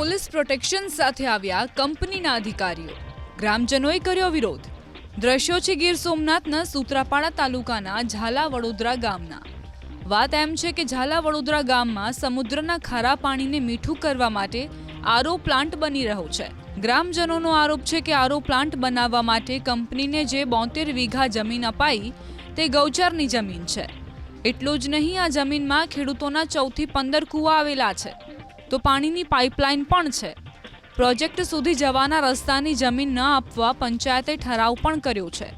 Police protection સાથે આવ્યા કંપનીના અધિકારીઓ. ગ્રામજનોએ કર્યો વિરોધ. દ્રશ્યો છે ગીર સોમનાથના સૂત્રાપાડા તાલુકાના ઝાલા વડોદરા ગામના. વાત એમ છે કે ઝાલા વડોદરા ગામમાં સમુદ્રના ખારા પાણીને મીઠું કરવા માટે આરો પ્લાન્ટ બની રહ્યો છે. ગ્રામજનોનો આરોપ છે કે આરો પ્લાન્ટ બનાવવા માટે કંપનીને જે બોતેર વીઘા જમીન અપાઈ તે ગૌચરની જમીન છે. એટલું જ નહીં, આ જમીનમાં ખેડૂતોના ચૌથી પંદર કૂવા આવેલા છે. તો પાણીની પાઇપલાઇન પણ છે. પ્રોજેક્ટ સુધી જવાના રસ્તાની જમીન ન આપવા પંચાયતે ઠરાવ પણ કર્યો છે.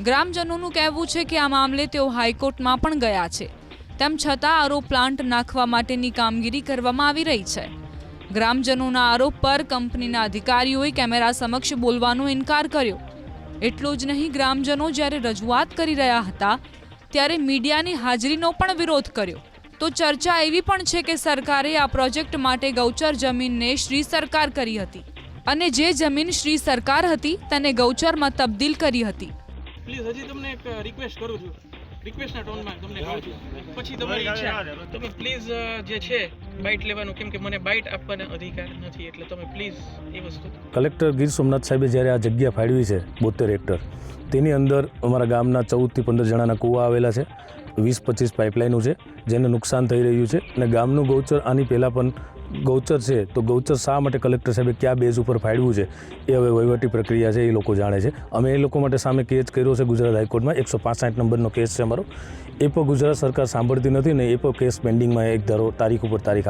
ગ્રામજનોનું કહેવું છે કે આ મામલે તેઓ હાઈકોર્ટમાં પણ ગયા છે. તેમ છતાં આરોપ પ્લાન્ટ નાખવા માટેની કામગીરી કરવામાં આવી રહી છે. ગ્રામજનોના આરોપ પર કંપનીના અધિકારીઓએ કેમેરા સમક્ષ બોલવાનો ઇનકાર કર્યો. એટલું જ નહીં, ગ્રામજનો જ્યારે રજૂઆત કરી રહ્યા હતા, ત્યારે મીડિયાની હાજરીનો પણ વિરોધ કર્યો. તો ચર્ચા એવી પણ છે કે સરકારે આ પ્રોજેક્ટ માટે ગૌચર જમીનને શ્રી સરકાર કરી હતી. અને જે જમીન શ્રી સરકાર હતી તેને ગૌચરમાં તબદીલ કરી હતી. પ્લીઝ હજી તમને એક રિક્વેસ્ટ કરું છું. રિક્વેસ્ટના ટોનમાં તમને કહું છું. પછી તમારી ઈચ્છા. તમે પ્લીઝ જે છે બાઇટ લેવાનું કેમ કે મને બાઇટ આપવાનો અધિકાર નથી એટલે તમે પ્લીઝ એ વસ્તુ કલેક્ટર ગીર સોમનાથ સાહેબે જ્યારે આ જગ્યા ફાળવી છે બોતેર હેક્ટર તેની અંદર અમારા ગામના ચૌદથી પંદર જણાના કૂવા આવેલા છે. વીસ પચીસ પાઇપલાઇનો છે, જેને નુકસાન થઈ રહ્યું છે. અને ગામનું ગૌચર, આની પહેલાં પણ ગૌચર છે, તો ગૌચર શા માટે કલેક્ટર સાહેબે કયા બેઝ ઉપર ફાળવ્યું છે? એ હવે વહીવટી પ્રક્રિયા છે, એ લોકો જાણે છે. અમે એ લોકો માટે સામે કેસ કર્યો છે ગુજરાત હાઈકોર્ટમાં. એકસો પાસઠ નંબરનો કેસ છે અમારો. એ પણ ગુજરાત સરકાર સાંભળતી નથી ને એ પણ કેસ પેન્ડિંગમાં એક ધારો, તારીખ ઉપર તારીખ